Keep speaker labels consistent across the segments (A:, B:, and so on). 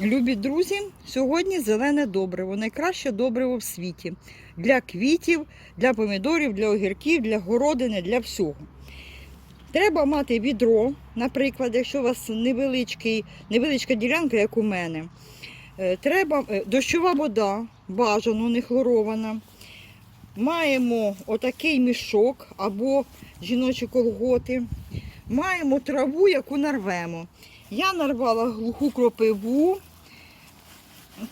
A: Любі друзі, сьогодні зелене добриво, найкраще добриво в світі. Для квітів, для помідорів, для огірків, для городини, для всього. Треба мати відро, наприклад, якщо у вас невеличкий, невеличка ділянка, як у мене. Е, Треба е, дощова вода, бажано, не хлорована. Маємо отакий мішок або жіночі колготи. Маємо траву, яку нарвемо. Я нарвала глуху кропиву.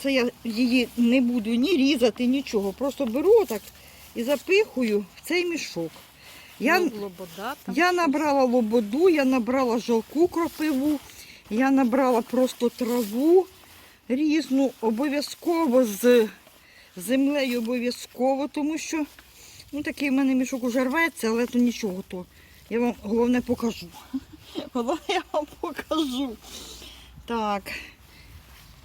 A: Це я її не буду ні різати, нічого. Просто беру так і запихую в цей мішок. Я,
B: Ну, лобода
A: я набрала лободу, я набрала жалку кропиву, я набрала просто траву різну, обов'язково з землею обов'язково, тому що ну, такий в мене мішок уже рветься, але то нічого. То. Я вам головне покажу. Головне я вам покажу. Так.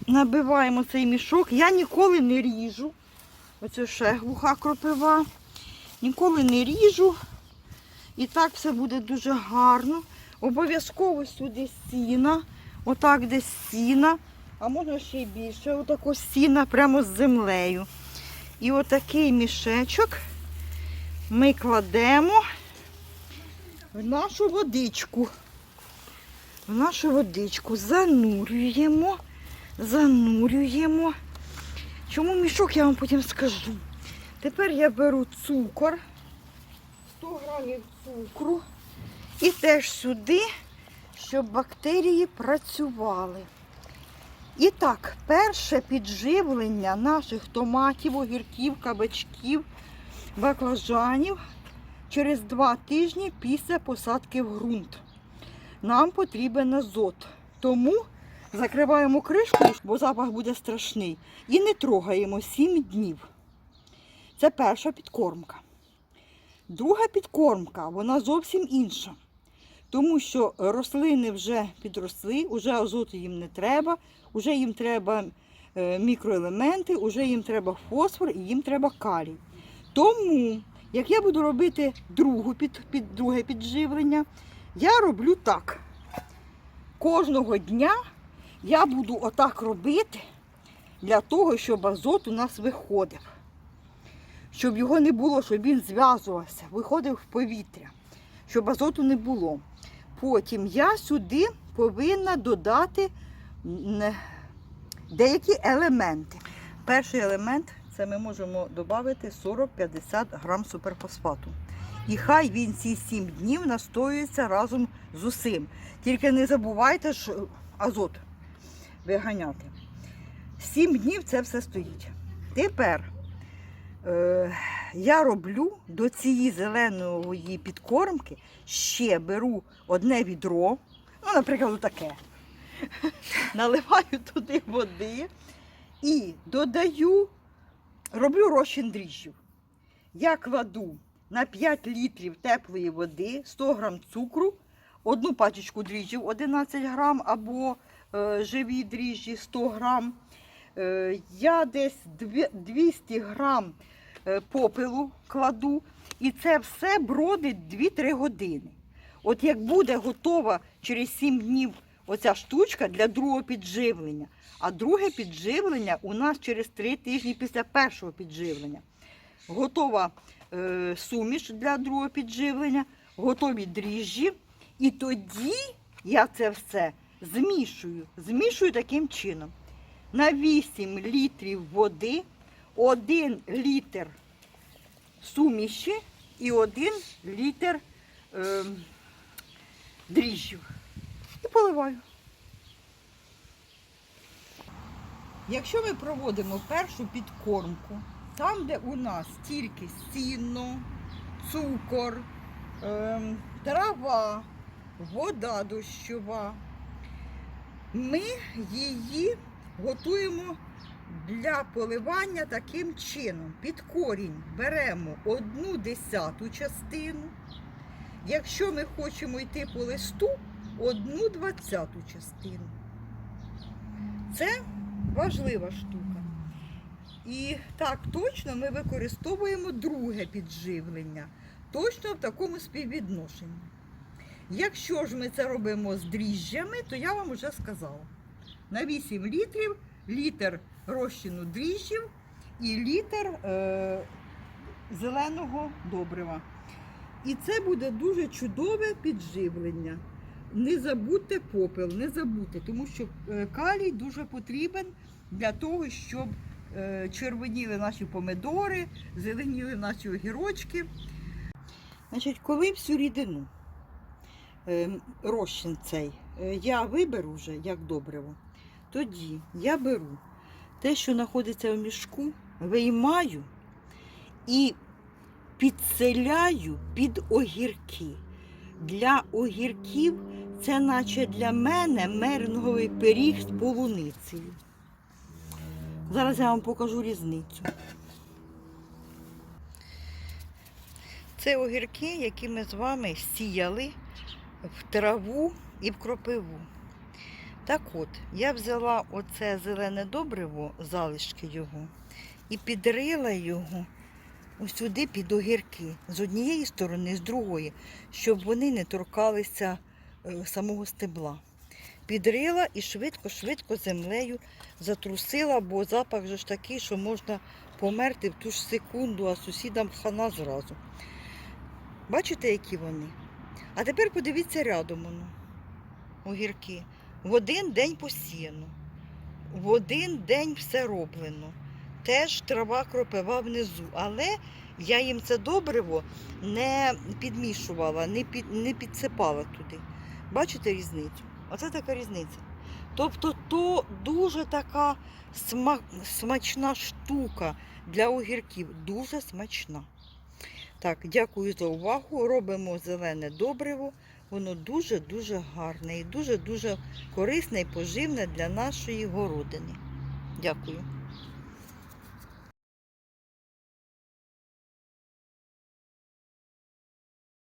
A: Набиваємо цей мішок. Я ніколи не ріжу. Оце ще глуха кропива. Ніколи не ріжу. І так все буде дуже гарно. Обов'язково сюди сіна. Отак десь сіна. А можна ще й більше. Отако сіна прямо з землею. І отакий мішечок ми кладемо в нашу водичку. В нашу водичку занурюємо, занурюємо. Чому мішок, я вам потім скажу. Тепер я беру цукор, 100 грамів цукру і теж сюди, щоб бактерії працювали. І так, перше підживлення наших томатів, огірків, кабачків, баклажанів через два тижні після посадки в ґрунт. Нам потрібен азот. Тому закриваємо кришку, бо запах буде страшний. І не трогаємо 7 днів. Це перша підкормка. Друга підкормка, вона зовсім інша. Тому що рослини вже підросли, вже азоту їм не треба, вже їм треба е, мікроелементи, вже їм треба фосфор і їм треба калій. Тому, як я буду робити другу під, під, друге підживлення, я роблю так. Кожного дня я буду отак робити для того, щоб азот у нас виходив. Щоб його не було, щоб він зв'язувався, виходив в повітря, щоб азоту не було. Потім я сюди повинна додати деякі елементи. Перший елемент це ми можемо додати 40-50 грам суперфосфату. І хай він ці 7 днів настоюється разом з усім. Тільки не забувайте ж азот виганяти. 7 днів це все стоїть. Тепер е, я роблю до цієї зеленої підкормки ще беру одне відро, ну, наприклад, таке. Наливаю туди води і додаю, роблю розчин дріжджів. Я кладу на 5 літрів теплої води 100 грам цукру, одну пачечку дріжджів 11 грам або е, живі дріжджі 100 грам. Е, я десь 200 грам е, попелу кладу. І це все бродить 2-3 години. От як буде готова через 7 днів оця штучка для другого підживлення, а друге підживлення у нас через 3 тижні після першого підживлення. Готова суміш для другого підживлення, готові дріжджі. І тоді я це все змішую. Змішую таким чином. На 8 літрів води 1 літр суміші і 1 літр е, дріжджів. І поливаю. Якщо ми проводимо першу підкормку, там, де у нас тільки сіно, цукор, ем, трава, вода дощова, ми її готуємо для поливання таким чином. Під корінь беремо одну десяту частину. Якщо ми хочемо йти по листу, одну двадцяту частину. Це важлива штука. І так точно ми використовуємо друге підживлення, точно в такому співвідношенні. Якщо ж ми це робимо з дріжджами, то я вам вже сказала. на 8 літрів, літр розчину дріжджів і літр е, зеленого добрива. І це буде дуже чудове підживлення. Не забудьте попел, не забудьте, тому що е, калій дуже потрібен для того, щоб червоніли наші помидори, зеленіли наші огірочки. Значить, коли всю рідину, е, розчин цей, е, я виберу вже як добриво, тоді я беру те, що знаходиться в мішку, виймаю і підселяю під огірки. Для огірків це наче для мене меренговий пиріг з полуницею. Зараз я вам покажу різницю. Це огірки, які ми з вами сіяли в траву і в кропиву. Так от, я взяла оце зелене добриво, залишки його, і підрила його ось сюди під огірки. З однієї сторони, з другої, щоб вони не торкалися е, самого стебла. Підрила і швидко-швидко землею затрусила, бо запах же ж такий, що можна померти в ту ж секунду, а сусідам хана зразу. Бачите, які вони? А тепер подивіться рядом воно. Огірки. В один день посіяно. В один день все роблено. Теж трава кропива внизу. Але я їм це добриво не підмішувала, не, під, не підсипала туди. Бачите різницю? Оце така різниця. Тобто то дуже така сма, смачна штука для огірків. Дуже смачна. Так, дякую за увагу. Робимо зелене добриво. Воно дуже-дуже гарне і дуже-дуже корисне і поживне для нашої городини. Дякую.